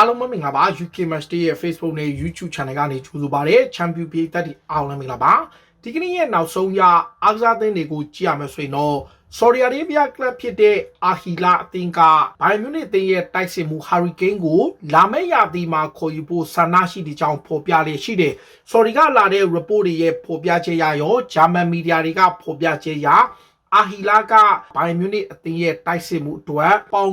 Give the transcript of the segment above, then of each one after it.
အားလုံးပဲမင်္ဂလာပါ UK Match Day ရဲ့ Facebook နဲ့ YouTube Channel ကနေကြိုဆိုပါရစေ Champion ပြည်သက်တွေအားလုံးမင်္ဂလာပါဒီကနေ့ရဲ့နောက်ဆုံးရအားကစားသင်းတွေကိုကြည့်ရမယ်ဆိုရင်တော့ Saudi Arabia Club ဖြစ်တဲ့ Ahila အသင်းက Bayern Munich အသင်းရဲ့တိုက်စစ်မှု Hurricane ကိုလာမယ့်ရာသီမှာခေါ်ယူဖို့ဆန္ဒရှိတဲ့ကြောင်းဖော်ပြလေရှိတယ် Saudi ကလာတဲ့ report တွေရဲ့ဖော်ပြချက်ရရော German media တွေကဖော်ပြချက်ရ အာဟီလာကဘိုင်မြူနစ်အသင်းရဲ့တိုက်စစ်မှုအတွက်ပေါင်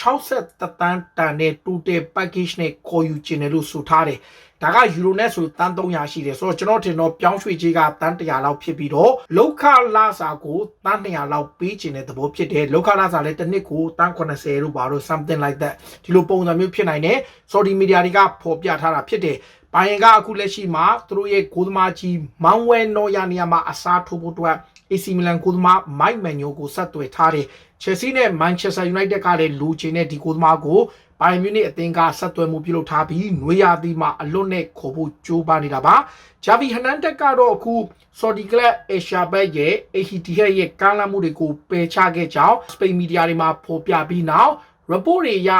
260တန်းတန်တဲ့တူတဲ့ package နဲ့ခေါ်ယူခြင်းတယ်လို့ဆိုထားတယ်။ဒါကယူရိုနဲ့ဆိုတန်း300ရှိတယ်ဆိုတော့ကျွန်တော်ထင်တော့ပြောင်းရွှေ့ကြီးကတန်း100လောက်ဖြစ်ပြီးတော့လောက်ခလာစာကိုတန်း200လောက်ပေးခြင်းတဲ့သဘောဖြစ်တယ်။လောက်ခလာစာလည်းတစ်နှစ်ကိုတန်း80လို့ပါတော့ something like that ဒီလိုပုံစံမျိုးဖြစ်နိုင်တယ်။ Saudi media တွေကဖော်ပြထားတာဖြစ်တယ်။ဘိုင်ယန်ကအခုလက်ရှိမှာသူတို့ရဲ့ဂိုးသမားကြီးမောင်ဝဲနော်ယာနီယာမှာအစားထိုးဖို့အတွက် AC Milan ကိုသမား Mike Manuel ကိုဆက်သွယ်ထားတယ်။ Chelsea နဲ့ Manchester United ကလည်းလူချင်တဲ့ဒီကိုသမားကို Bayern Munich အသင်းကဆက်သွယ်မှုပြုလုပ်ထားပြီးနွေရာသီမှာအလွတ်နဲ့ခေါ်ဖို့ကြိုးပမ်းနေတာပါ။ Javi Hernandez ကတော့အခု Saudi Club Asia Bet ရဲ့ Etihad ရဲ့ကမ်းလှမ်းမှုတွေကိုပယ်ချခဲ့ကြောင်း Spain Media တွေမှာဖော်ပြပြီးနောက် report တွေအရ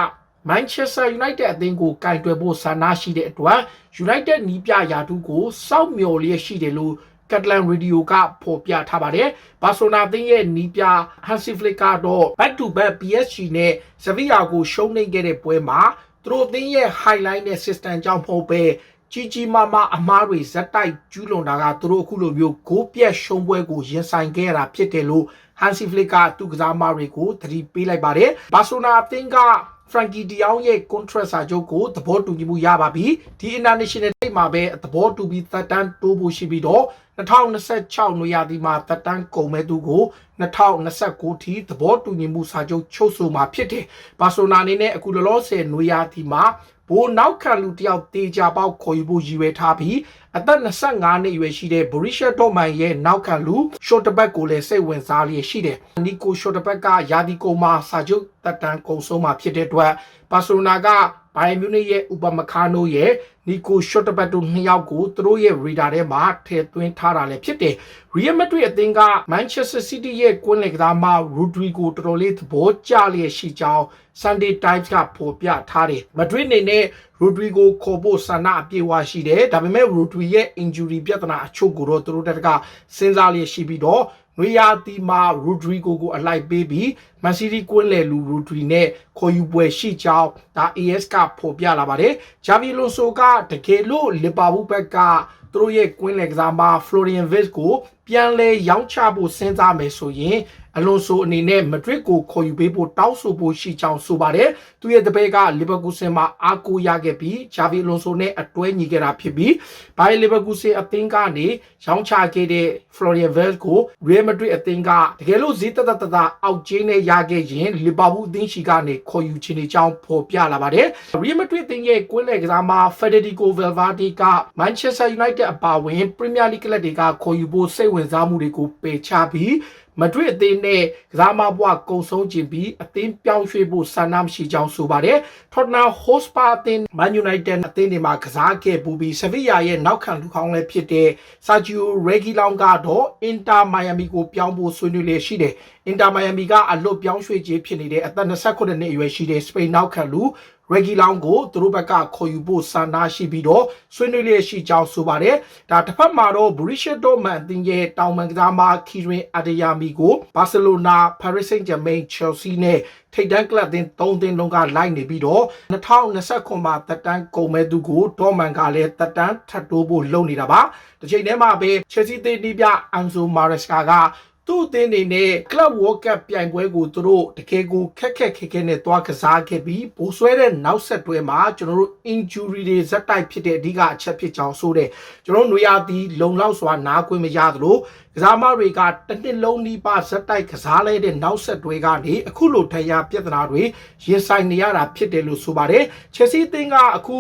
Manchester United အသင်းကိုကင်တွယ်ဖို့ဆန္ဒရှိတဲ့အတွက် United နီးပြရာထူးကိုစောက်မျှော်လျက်ရှိတယ်လို့ Catalan Radio ကဖော်ပြထားပါတယ်။ဘာဆိုနာအသင်းရဲ့နီးပြ Hansi Flick ကတော့ back to back PSG နဲ့ Sevilla ကိုရှုံးနိမ့်ခဲ့တဲ့ပွဲမှာသူတို့အသင်းရဲ့ highlight နဲ့ system ကြောင့်မဟုတ်ပဲကြီးကြီးမားမားအမားတွေဇက်တိုက်ကျူးလွန်တာကသူတို့အခုလိုမျိုးဂိုးပြက်ရှုံးပွဲကိုရင်ဆိုင်ခဲ့ရတာဖြစ်တယ်လို့ Hansi Flick ကသူကစားမတွေကိုသတိပေးလိုက်ပါတယ်။ဘာဆိုနာအသင်းက Frankie De Jong ရဲ့ contract စာချုပ်ကိုသဘောတူညီမှုရပါပြီဒီ international တိတ်မှာပဲသဘောတူပြီးသက်တမ်းတိုးဖို့ရှိပြီးတော့2026နွေရာသီမှာသက်တမ်းကုန်မဲ့သူကို2029ထိသဘောတူညီမှုစာချုပ်ချုပ်ဆိုမှာဖြစ်တယ်ဘာဆိုနာအနေနဲ့အခုလောလောဆယ်နွေရာသီမှာဘိုးနောက်ခံလူတယောက်တေချာပေါက်ခေါ်ယူဖို့ရည်ရွယ်ထားပြီး အသက်25နှစ်အရွယ်ရှိတဲ့ Borussia Dortmund ရဲ့နောက်ခံလူ Shortback ကိုလည်းစိတ်ဝင်စားလျက်ရှိတယ်။ Nico Shortback ကယာဒီကိုမှာစာချုပ်တက်တန်းကုန်ဆုံးမှာဖြစ်တဲ့အတွက်ဘာစီလိုနာကဘိုင်မြူနစ်ရဲ့ဥပမခါနိုရဲ့နီကိုရှော့တဘတ်တို့နှစ်ယောက်ကိုသူတို့ရဲ့ radar ထဲမှာထည့်သွင်းထားတာလည်းဖြစ်တယ်။ Real Madrid အသင်းက Manchester City ရဲ့ကွင်းလက်ကစားမ Rodrigo တော်တော်လေးသဘောကျလျက်ရှိကြောင်း Sunday Times ကဖော်ပြထားတယ်။ Madrid အနေနဲ့ Rodrigo ခေါ်ဖို့ဆန္ဒအပြည့်အဝရှိတယ်။ဒါပေမဲ့ Rodri ရဲ့ injury ပြဿနာအချို့ကိုတော့သူတို့တက်ကစဉ်းစားလျက်ရှိပြီးတော့နွေရာသီမှာ Rodrigo ကိုအလိုက်ပေးပြီး Man City ကွင်းလယ်လူ Rodri နဲ့ခေါ်ယူပွဲရှိကြောင်းဒါ AS ကဖော်ပြလာပါတယ်။ Javi Alonso ကတကယ်လို့ Liverpool ဘက်ကသူတို့ရဲ့ကွင်းလယ်ကစားမ Florian Wirtz ကိုပြန်လဲရောင်းချဖို့စဉ်းစားမယ်ဆိုရင် အလွန်ဆိုအနေနဲ့မဒရစ်ကိုခေါ်ယူပေးဖို့တောင်းဆိုဖို့ရှိကြောင်းဆိုပါတယ်။သူရဲ့တပည့်ကလီဗာပူးဆင်မှာအားကိုးရခဲ့ပြီးဂျာဗီအလွန်ဆိုနဲ့အတွဲညီခဲ့တာဖြစ်ပြီးဘိုင်လီဗာပူးဆင်အသင်းကနေရောင်းချခဲ့တဲ့ Florian Wirtz ကို Real Madrid အသင်းကတကယ်လို့ဈေးတက်တက်တအောက်ကျင်းနဲ့ရခဲ့ရင်လီဗာပူးအသင်းရှိကနေခေါ်ယူခြင်းအကြောင်းဖော်ပြလာပါတယ်။ Real Madrid အသင်းရဲ့ကွင်းလယ်ကစားမ Federico Valverde က Manchester United အပါအဝင် Premier League ကလပ်တွေကခေါ်ယူဖို့စိတ်ဝင်စားမှုတွေကိုပယ်ချပြီး မဒရစ်အသင်းနဲ့ကစားမဘွားကုံဆုံးခြင်းပြီးအသင်းပြောင်းရွှေ့ဖို့ဆန္ဒမရှိကြောင်းဆိုပါတယ်။ Tottenham Hotspur အသင်း Man United အသင်းတွေမှာကစားခဲ့ပူပြီး Sevilla ရဲ့နောက်ခံလူကောင်းလည်းဖြစ်တဲ့ Sergio Reguilon ကတော့ Inter Miami ကိုပြောင်းဖို့ဆွေးနွေးလျက်ရှိတယ်။ Inter Miami ကအလွတ်ပြောင်းရွှေ့ခြင်းဖြစ်နေတဲ့အသက်29နှစ်အရွယ်ရှိတဲ့ Spain နောက်ခံလူ Reggie Long ကိုသူတို့ဘက်ကခေါ်ယူဖို့ဆန္ဒရှိပြီးတော့ဆွေးနွေးလျက်ရှိကြောင်းဆိုပါတယ်။ဒါတစ်ဖက်မှာတော့ Borussia Dortmund အသင်းရဲ့တောင်ပန်ကစားမ Kirin Adeyemi ကို Barcelona, Paris Saint-Germain, Chelsea နဲ့ထိပ်တန်းကလပ်အသင်း၃သင်းလုံးကလိုက်နေပြီးတော့2029မှာတက်တန်းကုန်မဲ့သူကိုဒေါ်မန်ကလည်းတက်တန်းထပ်တိုးဖို့လုပ်နေတာပါ။ဒီချိန်ထဲမှာပဲ Chelsea သင်းဒီပြ Anzo Maresca က သူ့အသင်းတွေနဲ့ Club World Cup ပြိုင်ပွဲကိုသူတို့တကယ်ကိုခက်ခက်ခဲခဲနဲ့တွားကစားခဲ့ပြီးပိုဆွဲတဲ့နောက်ဆက်တွဲမှာကျွန်တော်တို့ injury တွေဇက်တိုက်ဖြစ်တဲ့အဓိကအချက်ဖြစ်ကြောင်းဆိုတဲ့ကျွန်တော်တို့နွေရာသီလုံလောက်စွာနားခွင့်မရသလို ကစားမတွေကတစ်နှစ်လုံးနီးပါးဇက်တိုက်ကစားလဲတဲ့နောက်ဆက်တွဲကနေအခုလိုထရာပြဿနာတွေရင်ဆိုင်နေရတာဖြစ်တယ်လို့ဆိုပါတယ်။ Chelsea အသင်းကအခု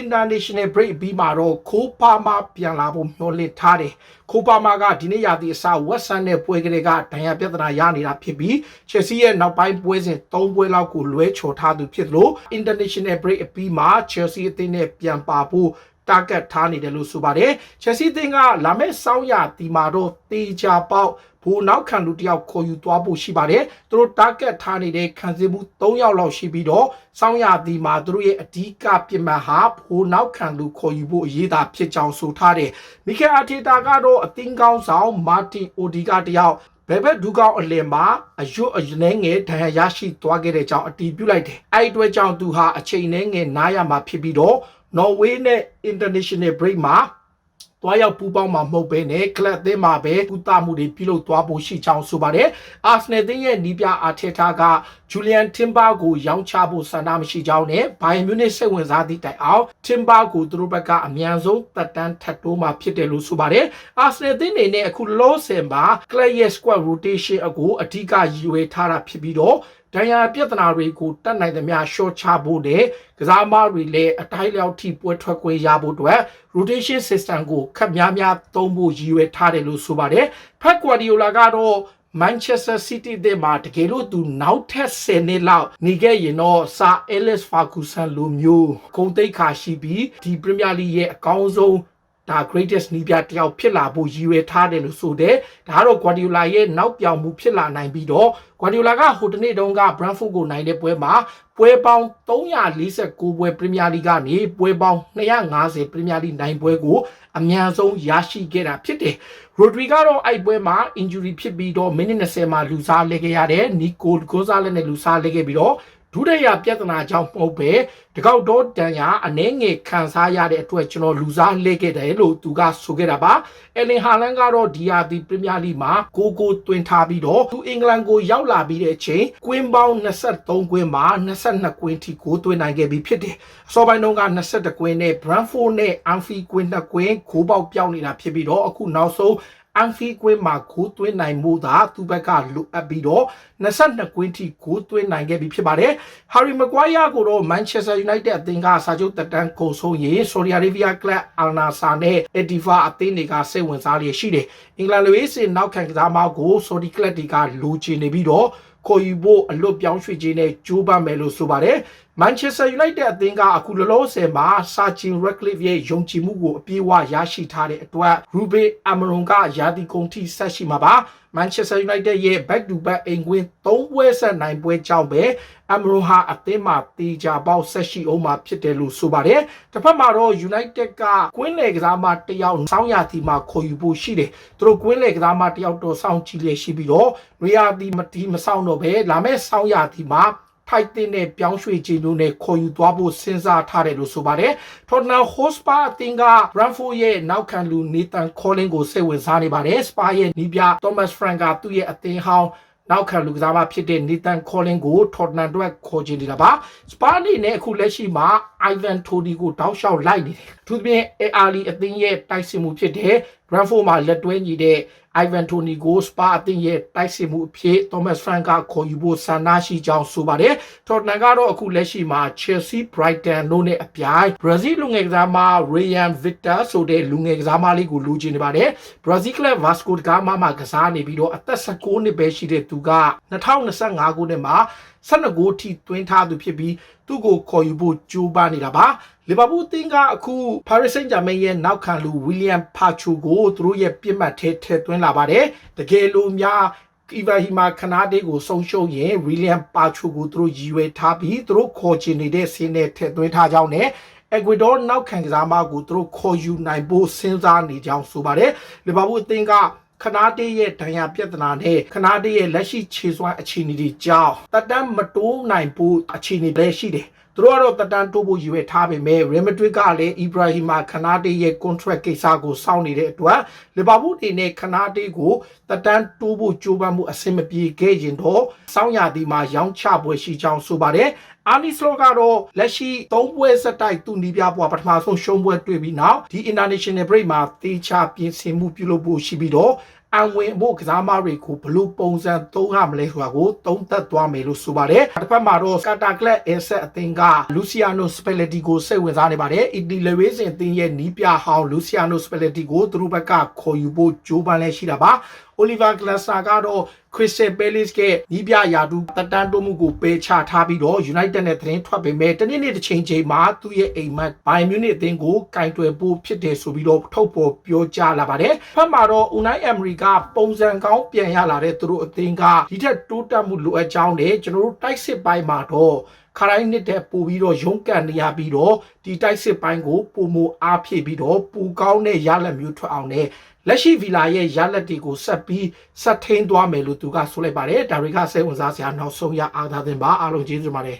international break ပြီးမှာတော့ခိုးပါမှာပြန်လာဖို့မျှော်လင့်ထားတယ်။ခိုးပါမာကဒီနေ့ရာသီအစဝက်ဆန်နဲ့ပွဲကလေးကဒဏ်ရာပြဿနာရနေတာဖြစ်ပြီး Chelsea ရဲ့နောက်ပိုင်းပွဲစဉ်၃ပွဲလောက်ကိုလွဲချော်ထားသူဖြစ်လို့ international break အပြီးမှာ Chelsea အသင်းနဲ့ပြန်ပါဖို့ target ထားနေတယ်လို့ဆိုပါတယ်ချက်စီတင်ကလာမယ့်စောင်းရဒီမာတော့တေချာပေါက်ဘူနောက်ခံလူတယောက်ခေါ်ယူသွားဖို့ရှိပါတယ်သူတို့ target ထားနေတဲ့ခံစစ်မှု3ယောက်လောက်ရှိပြီးတော့စောင်းရဒီမာသူတို့ရဲ့အဓိကပြစ်မှတ်ဟာဘူနောက်ခံလူခေါ်ယူဖို့အရေးသာဖြစ်ကြောင်းဆိုထားတယ်မီကယ်အာတီတာကတော့အသင်းကောင်းဆောင်မာတင်အိုဒီကတယောက်ဘယ်ဘက်ဒူကောင်းအလင်မှာအယွတ်အနှဲငယ်ဒဏ်ရာရရှိသွားခဲ့တဲ့ကြောင်းအတည်ပြုလိုက်တယ်။အဲ့ဒီအတွက်ကြောင့်သူဟာအချိန်နှဲငယ်နားရမှာဖြစ်ပြီးတော့ Norway နဲ့ International Break မှာတွားရောက်ပူးပေါင်းမှာမဟုတ်ဘဲနဲ့ကလပ်အသင်းမှာပဲပူတာမှုတွေပြုလုပ်သွားဖို့ရှိကြောင်းဆိုပါတယ်။ Arsenal အသင်းရဲ့နီးပြအာထက်တာက Julian Timber ကိုရောင်းချဖို့ဆန္ဒမရှိကြောင်းနဲ့ Bayern Munich စိတ်ဝင်စားသည့်တိုင်အောင် Timber ကိုသူတို့ဘက်ကအမြန်ဆုံးတက်တန်းထပ်တိုးမှာဖြစ်တယ်လို့ဆိုပါတယ်။ Arsenal အသင်းအနေနဲ့အခုလောဆယ်မှာ club ရဲ့ squad rotation အကိုအဓိကရည်ရွယ်ထားတာဖြစ်ပြီးတော့ ဒဏ်ရာပြဿနာတွေကိုတတ်နိုင်သမျှရှော့ချဖို့နဲ့ကစားမတွေလည်းအတိုင်းလျောက်ထိပွဲထွက်ခွင့်ရဖို့အတွက် rotation system ကိုခက်များများသုံးဖို့ရည်ရွယ်ထားတယ်လို့ဆိုပါတယ်။ဖက်ကွာဒီယိုလာကတော့ Manchester City တဲ့မှာတကယ်လို့သူနောက်ထပ်10နှစ်လောက်နေခဲ့ရင်တော့ Sir Alex Ferguson လိုမျိုးဂုံတိတ်ခါရှိပြီးဒီ Premier League ရဲ့အကောင်းဆုံး ဒါ greatest နီးပြတယောက်ဖြစ်လာဖို့ရည်ရွယ်ထားတယ်လို့ဆိုတဲ့ဒါကတော့ Guardiola ရဲ့နောက်ပြောင်မှုဖြစ်လာနိုင်ပြီးတော့ Guardiola ကဟိုတနေ့တုန်းက Brentford ကိုနိုင်တဲ့ပွဲမှာပွဲပေါင်း349ပွဲ Premier League ကနေပွဲပေါင်း250 Premier League နိုင်ပွဲကိုအများဆုံးရရှိခဲ့တာဖြစ်တယ်။ Rodri ကတော့အဲ့ပွဲမှာ injury ဖြစ်ပြီးတော့မိနစ်20မှာလူစားလဲခဲ့ရတယ်။ Nico Gonzalez နဲ့လူစားလဲခဲ့ပြီးတော့ ဒုတိယပြဿနာကြောင့်မဟုတ်ပဲတကောက်တော့တန်ရာအနှဲငယ်ခံစားရတဲ့အတွက်ကျွန်တော်လူစားလဲခဲ့တယ်လို့သူကဆိုခဲ့တာပါအယ်လင်ဟာလန်ကတော့ဒီယာဒီပရီးမီးယားလိမှာကိုကိုတွင်ထားပြီးတော့သူအင်္ဂလန်ကိုရောက်လာပြီးတဲ့အချိန်ကွင်းပေါင်း23ကွင်းမှာ22ကွင်းထိကိုတွင်နိုင်ခဲ့ပြီးဖြစ်တယ်အစောပိုင်းတုန်းက22ကွင်းနဲ့ Brentford နဲ့ Anfield ကွင်း2ကွင်းခိုးပေါက်ပြောင်းနေတာဖြစ်ပြီးတော့အခုနောက်ဆုံး အန်ဖီကွင်းမှာဂိုးသွင်းနိုင်မှုသာသူ့ဘက်ကလိုအပ်ပြီးတော့22ကွင်းထိဂိုးသွင်းနိုင်ခဲ့ပြီဖြစ်ပါတယ်။ Harry Maguire ကိုတော့ Manchester United အသင်းကစာချုပ်တက်တန်းကုန်ဆုံးရေး Saudi Arabia Club Al Nassr နဲ့ Etifa အသင်းတွေကစိတ်ဝင်စားလျက်ရှိတယ်။အင်္ဂလန်လူရေးစင်နောက်ခံကစားမကို Saudi Club တွေကလိုချင်နေပြီးတော့ခေါ်ယူဖို့အလွတ်ပြောင်းရွှေ့ခြင်းနဲ့ကြိုးပမ်းမယ်လို့ဆိုပါတယ်။ Manchester United အသင်းကအခုလောလောဆယ်မှာ Sachin Ratcliffe ရဲ့ယုံကြည်မှုကိုအပြည့်အဝရရှိထားတဲ့အတွက် Ruben Amorim ကယာတီကုန်ထိဆက်ရှိမှာပါ။ Manchester United ရဲ့ back to back အိမ်ကွင်း၃ပွဲဆက်နိုင်ပွဲကြောင့်ပဲ Amorim ဟာအသင်းမှာတေချာပေါက်ဆက်ရှိအောင်မှာဖြစ်တယ်လို့ဆိုပါတယ်။တစ်ဖက်မှာတော့ United ကကွင်းလေကစားမတစ်ယောက်စောင်းရတီမှာခေါ်ယူဖို့ရှိတယ်။သူတို့ကွင်းလေကစားမတစ်ယောက်တော့စောင်းကြည့်လျက်ရှိပြီးတော့နွေရာသီမတီမဆောင်တော့ပဲလာမယ့်စောင်းရတီမှာ ထိုက်တဲ့နဲ့ပြောင်းရွှေ့ခြင်းတို့နဲ့ခေါ်ယူသွားဖို့စဉ်းစားထားတယ်လို့ဆိုပါတယ်။ Tottenham Hotspur အသင်းက Brentford ရဲ့နောက်ခံလူ Nathan Collins ကိုစိတ်ဝင်စားနေပါတယ်။ Spur ရဲ့နီးပြ Thomas Frank ကသူ့ရဲ့အသင်းဟောင်းနောက်ခံလူကစားမဖြစ်တဲ့ Nathan Collins ကို Tottenham အတွက်ခေါ်ချင်နေတာပါ။ Spur အနေနဲ့အခုလက်ရှိမှာ Ivan Toney ကိုတောက်လျှောက်လိုက်နေတယ်။သူပြင် ARLY အသင်းရဲ့တိုက်စစ်မှုဖြစ်တဲ့ Brentford မှာလက်တွဲညီတဲ့ Ivan Toney ကို Spur အသင်းရဲ့တိုက်စစ်မှုအဖြစ် Thomas Frank ကခေါ်ယူဖို့ဆန္ဒရှိကြောင်းဆိုပါတယ်။ Tottenham ကတော့အခုလက်ရှိမှာ Chelsea, Brighton တို့နဲ့အပြိုင် Brazil လူငယ်ကစားမ Ryan Victor ဆိုတဲ့လူငယ်ကစားမလေးကိုလိုချင်နေပါတယ်။ Brazil Club Vasco da Gama မှာကစားနေပြီးတော့အသက်16နှစ်ပဲရှိတဲ့သူက2025ခုနှစ်မှာ 12ဂိုးထိသွင်းထားသူဖြစ်ပြီးသူ့ကိုခေါ်ယူဖို့ကြိုးပမ်းနေတာပါလီဗာပူးအသင်းကအခု Paris Saint-Germain ရဲ့နောက်ခံလူ William Pacho ကိုသူတို့ရဲ့ပြစ်မှတ်ထဲထည့်သွင်းလာပါတယ်တကယ်လို့များအီဗာဟီမာခနာဒေကိုဆုံးရှုံးရင်ဝီလီယံပါချိုကိုသူတို့ရည်ရွယ်ထားပြီးသူတို့ခေါ်ချင်နေတဲ့ဆင်းနဲ့ထည့်သွင်းထားကြောင်းနဲ့အက်ကွေဒေါနောက်ခံကစားမကိုသူတို့ခေါ်ယူနိုင်ဖို့စဉ်းစားနေကြောင်းဆိုပါတယ်လီဗာပူးအသင်းက ခနာတေးရဲ့ဒဏ်ရာပြဿနာနဲ့ခနာတေးရဲ့လက်ရှိခြေစွမ်းအခြေအနေတွေကြောင့်တက်တမ်းမတိုးနိုင်ဖို့အခြေအနေလည်းရှိတယ် သူတို့ကတော့တက်တန်တိုးဖို့ရွေးထားပေမဲ့ Real Madrid ကလည်း Ibrahima Kanate ရဲ့ contract ကိစ္စကိုစောင့်နေတဲ့အတွက်လီဗာပူးအနေနဲ့ Kanate ကိုတက်တန်တိုးဖို့ကြိုးပမ်းမှုအဆင်မပြေခဲ့ရင်တော့စောင့်ရသည်မှာရောင်းချပွဲရှိကြောင်းဆိုပါတယ်အာနီစလောကတော့လက်ရှိ၃ပွဲစက်တိုက်သူ့နီးပြပွားပထမဆုံးရှုံးပွဲတွေ့ပြီးနောက်ဒီ international break မှာတေချာပြင်ဆင်မှုပြုလုပ်ဖို့ရှိပြီးတော့ အံဝင်ဖို့ကစားမတွေကိုဘလို့ပုံစံသုံးရမလဲဆိုတာကိုသုံးသပ်သွားမယ်လို့ဆိုပါတယ်။တစ်ဖက်မှာတော့စကာတာကလပ်အဆက်အသင်းကလူစီယာနိုစပယ်လက်တီကိုစိတ်ဝင်စားနေပါတယ်။အီတီလေဝေးစင်အသင်းရဲ့နီးပြဟောင်းလူစီယာနိုစပယ်လက်တီကိုသူတို့ဘက်ကခေါ်ယူဖို့ကြိုးပမ်းလဲရှိတာပါ။ Oliver Glasner ကတော့ Crystal Palace ကနီးပြရာတူတက်တန်းတိုးမှုကိုပယ်ချထားပြီးတော့ United နဲ့သတင်းထွက်ပေမဲ့တနေ့နေ့တစ်ချိန်ချိန်မှာသူ့ရဲ့အိမ်မက် Bayern Munich အသင်းကိုကင်တွယ်ဖို့ဖြစ်တယ်ဆိုပြီးတော့ထုတ်ပေါ်ပြောကြားလာပါတယ်။ဖက်မှာတော့ Unai Emery ကပုံစံကောင်းပြန်ရလာတဲ့သူတို့အသင်းကဒီထက်တိုးတက်မှုလိုအပ်ကြောင်းနဲ့ကျွန်တော်တို့တိုက်စစ်ပိုင်းမှာတော့ခရိုင်းနှစ်တဲ့ပို့ပြီးတော့ရုန်းကန်နေရပြီးတော့ဒီတိုက်စစ်ပိုင်းကိုပုံမအားဖြည့်ပြီးတော့ပူကောင်းတဲ့ရလက်မျိုးထွက်အောင်နဲ့ လက်ရှိဗီလာရဲ့ရလက်တွေကိုဆက်ပြီးဆက်ထိန်သွားမယ်လို့သူကဆိုလိုက်ပါတယ်ဒါတွေကစိတ်ဝင်စားစရာနောက်ဆုံးရအားသာတင်ပါအားလုံးကျေးဇူးတင်ပါတယ်